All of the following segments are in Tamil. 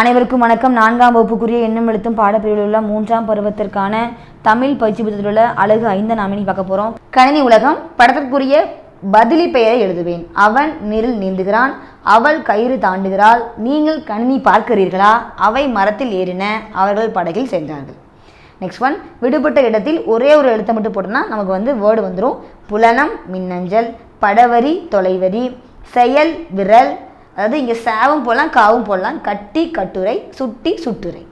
அனைவருக்கும் வணக்கம். நான்காம் வகுப்புக்குரிய எண்ணம் எழுத்தும் பாடப்பிரிவில் உள்ள மூன்றாம் பருவத்திற்கான தமிழ் பயிற்சி புத்தகத்தில் உள்ள அழகு ஐந்து நாம் இன்னைக்கு பார்க்க போகிறோம் கணினி உலகம் படத்திற்குரிய பதிலி பெயரை எழுதுவேன். அவன் நீரில் நீந்துகிறான் அவள் கயிறு தாண்டுகிறாள். நீங்கள் கணினி பார்க்கிறீர்களா? அவை மரத்தில் ஏறின அவர்கள் படகில் சென்றார்கள். நெக்ஸ்ட் ஒன் விடுபட்ட இடத்தில் ஒரே ஒரு எழுத்தை மட்டும் போட்டோம்னா நமக்கு வந்து வேர்டு வந்துடும் புலனம் மின்னஞ்சல் படவரி தொலைவரி செயல் விரல் அதாவது இங்கே சேவும் போடலாம் காவும் போடலாம். கட்டி கட்டுரை சுட்டி சுட்டுரை.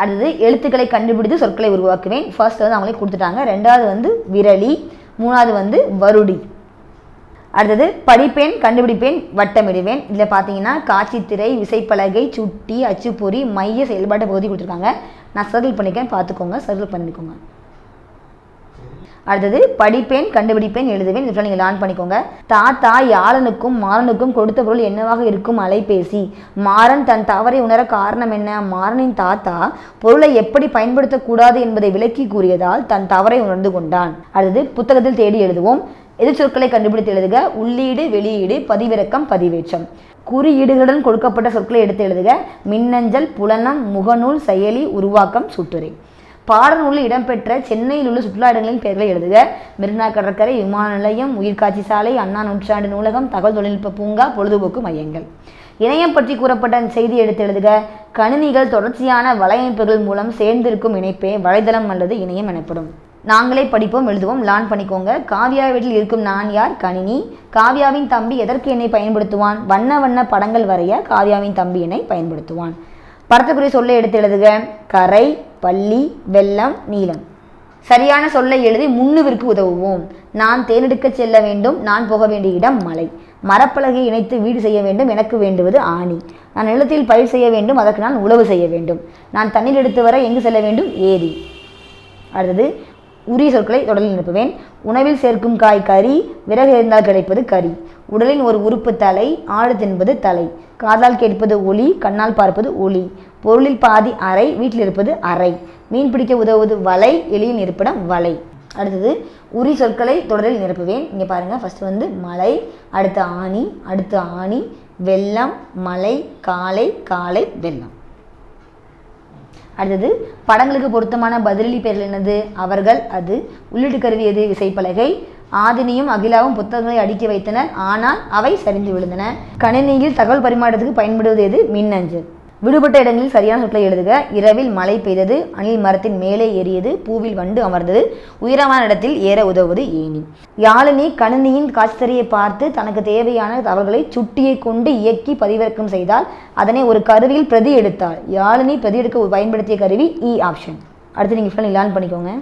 அடுத்தது எழுத்துக்களை கண்டுபிடித்து சொற்களை உருவாக்குவேன். ஃபர்ஸ்ட் வந்து அவங்களே கொடுத்துட்டாங்க. ரெண்டாவது வந்து விரலி. மூணாவது வந்து வருடி. அடுத்தது படிப்பேன் கண்டுபிடிப்பேன் வட்டமிடுவேன். இதில் பார்த்தீங்கன்னா காட்சித்திரை விசைப்பலகை சுட்டி அச்சுப்பொறி மைய செயல்பாட்டு பகுதி கொடுத்துருக்காங்க. நான் சர்க்கிள் பண்ணிக்கிறேன் பார்த்துக்கோங்க சர்க்கிள் பண்ணிக்கோங்க. அடுத்தது படிப்பேன் கண்டுபிடிப்பேன் எழுதுவேன். இந்த நீங்கள் லேர்ன் பண்ணிக்கோங்க. தாத்தா யாழனுக்கும் மாறனுக்கும் கொடுத்த பொருள் என்னவாக இருக்கும் அலைபேசி? மாறன் தன் தவறை உணர காரணம் என்ன? மாறனின் தாத்தா பொருளை எப்படி பயன்படுத்தக்கூடாது என்பதை விளக்கி கூறியதால் தன் தவறை உணர்ந்து கொண்டான். அடுத்தது புத்தகத்தில் தேடி எழுதுவோம். எதிர்ச்சொற்களை கண்டுபிடித்து எழுதுக. உள்ளீடு வெளியீடு பதிவிறக்கம் பதிவேற்றம். குறியீடுகளுடன் கொடுக்கப்பட்ட சொற்களை எடுத்து எழுதுக. மின்னஞ்சல் புலனம் முகநூல் செயலி உருவாக்கம் சுட்டுரை. பாடநூலில் இடம்பெற்ற சென்னையில் உள்ள சுற்றுலா இடங்களின் பெயர்களை எழுதுக. மெரினா கடற்கரை விமான நிலையம் உயிர்காட்சி சாலை அண்ணா நூற்றாண்டு நூலகம் தகவல் தொழில்நுட்ப பூங்கா பொழுதுபோக்கு மையங்கள். இணையம் பற்றி கூறப்பட்ட செய்தி எடுத்து எழுதுக. கணினிகள் தொடர்ச்சியான வலையமைப்புகள் மூலம் சேர்ந்திருக்கும் இணைப்பே வலைதளம் அல்லது இணையம் எனப்படும். நாங்களே படிப்போம் எழுதுவோம் லான் பண்ணிக்கோங்க. காவியா வீட்டில் இருக்கும் நான் யார்? கணினி. காவியாவின் தம்பி எதற்கு என்னை பயன்படுத்துவான்? வண்ண வண்ண படங்கள் வரைய காவியாவின் தம்பி என்னை பயன்படுத்துவான். படத்துக்குரிய சொல்லை எடுத்து எழுதுக. கரை பள்ளி வெள்ளம் நீளம். சரியான சொல்லை எழுதி முன்னுவிற்கு உதவுவோம். நான் தேனெடுக்க செல்ல வேண்டும். நான் போக வேண்டிய இடம் மலை. மரப்பலகை இணைத்து வீடு செய்ய வேண்டும். எனக்கு வேண்டுவது ஆணி. நான் நிலத்தில் பயிர் செய்ய வேண்டும். அதற்கு நான் உழவு செய்ய வேண்டும். நான் தண்ணீர் எடுத்து வர எங்கு செல்ல வேண்டும்? ஏரி. அடுத்தது உரிய சொற்களை தொடரில் நிரப்புவேன். உணவில் சேர்க்கும் காய் கறி விறகு இருந்தால் கிடைப்பது கறி. உடலின் ஒரு உறுப்பு தலை ஆடு தின்பது தலை. காதால் கேட்பது ஒளி கண்ணால் பார்ப்பது ஒளி பொருளில் பாதி அறை வீட்டில் இருப்பது அறை. மீன் பிடிக்க உதவுவது வலை எளியின் இருப்பிடம் வலை. அடுத்தது உரி சொற்களை தொடரில் நிரப்புவேன். இங்கே பாருங்கள் ஃபஸ்ட்டு வந்து மலை அடுத்து ஆணி அடுத்து ஆணி வெள்ளம் மலை காலை காலை வெள்ளம். அடுத்தது படங்களுக்கு பொருத்தமான பதிலி பெயர்கள் என்னது? அவர்கள் அது. உள்ளீட்டு கருவி எது? விசைப்பலகை. ஆதினியும் அகிலாவும் புத்தகங்களை அடுக்கி வைத்தனர். ஆனால் அவை சரிந்து விழுந்தன. கணினியில் தகவல் பரிமாற்றத்துக்கு பயன்படுவது எது? மின்னஞ்சல். விடுபட்ட இடங்களில் சரியான சொற்களை எழுதுக. இரவில் மழை பெய்தது அணில் மரத்தின் மேலே ஏறியது பூவில் வண்டு அமர்ந்தது உயரமான இடத்தில் ஏற உதவுவது ஏணி. யாழினி கணினியின் காட்சித்தறியை பார்த்து தனக்கு தேவையான தகவல்களை சுட்டியை கொண்டு இயக்கி பதிவிறக்கம் செய்தால் அதனை ஒரு கருவியில் பிரதி எடுத்தாள். யாழினி பிரதி எடுக்க பயன்படுத்திய கருவி e இ ஆப்ஷன் அடுத்து நீங்கள் ஃபுல்லாக லேர்ன் பண்ணிக்கோங்க.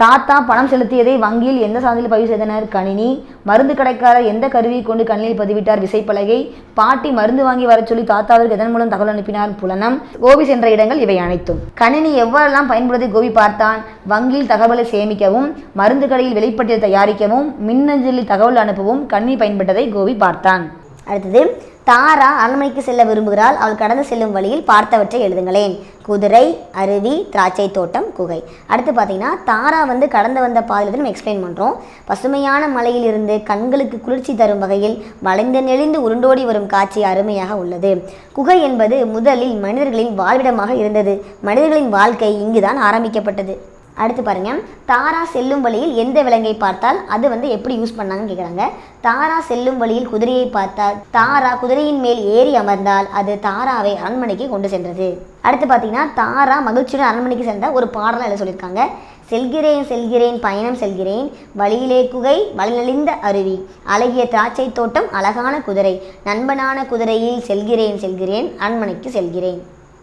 தாத்தா பணம் செலுத்தியதை வங்கியில் எந்த சாதனையில் பதிவு செய்தனர்? கணினி. மருந்து கடைக்காரர் எந்த கருவியை கொண்டு கணினியில் பதிவிட்டார்? விசைப்பலகை. பாட்டி மருந்து வாங்கி வர சொல்லி தாத்தாவிற்கு எதன் மூலம் தகவல் அனுப்பினார்? புலனம். கோபி சென்ற இடங்கள் இவை அனைத்தும். கணினி எவ்வாறெல்லாம் பயன்படுத்தி கோபி பார்த்தான். வங்கியில் தகவலை சேமிக்கவும் மருந்து கடையில் வெளிப்பட்டியல் தயாரிக்கவும் மின்னஞ்சலில் தகவல் அனுப்பவும் கணினி பயன்பட்டதை கோபி பார்த்தான். அடுத்தது தாரா அரண்மனைக்கு செல்ல விரும்புகிறாள். அவள் கடந்து செல்லும் வழியில் பார்த்தவற்றை எழுதுங்களேன். குதிரை அருவி திராட்சை தோட்டம் குகை. அடுத்து பார்த்தீங்கன்னா தாரா வந்து கடந்து வந்த பாதையில் நம்ம எக்ஸ்பிளைன் பண்ணுறோம் பசுமையான மலையிலிருந்து கண்களுக்கு குளிர்ச்சி தரும் வகையில் வளைந்து நெளிந்து உருண்டோடி வரும் காட்சி அருமையாக உள்ளது. குகை என்பது முதலில் மனிதர்களின் வாழ்விடமாக இருந்தது. மனிதர்களின் வாழ்க்கை இங்குதான் ஆரம்பிக்கப்பட்டது. அடுத்து பாருங்கள் தாரா செல்லும் வழியில் எந்த விலங்கை பார்த்தால் அது வந்து எப்படி யூஸ் பண்ணாங்கன்னு கேட்குறாங்க தாரா செல்லும் வழியில் குதிரையை பார்த்தால் தாரா குதிரையின் மேல் ஏறி அமர்ந்தால் அது தாராவை அரண்மனைக்கு கொண்டு சென்றது. அடுத்து பார்த்தீங்கன்னா தாரா மகிழ்ச்சியுடன் அரண்மனைக்கு சென்ற ஒரு பாடலாம் எழுத சொல்லியிருக்காங்க. செல்கிறேன் செல்கிறேன் பயணம் செல்கிறேன் வழியிலே குகை வழிநலிந்த அருவி அழகிய திராட்சை தோட்டம் அழகான குதிரை நண்பனான குதிரையில் செல்கிறேன் செல்கிறேன் அரண்மனைக்கு செல்கிறேன்.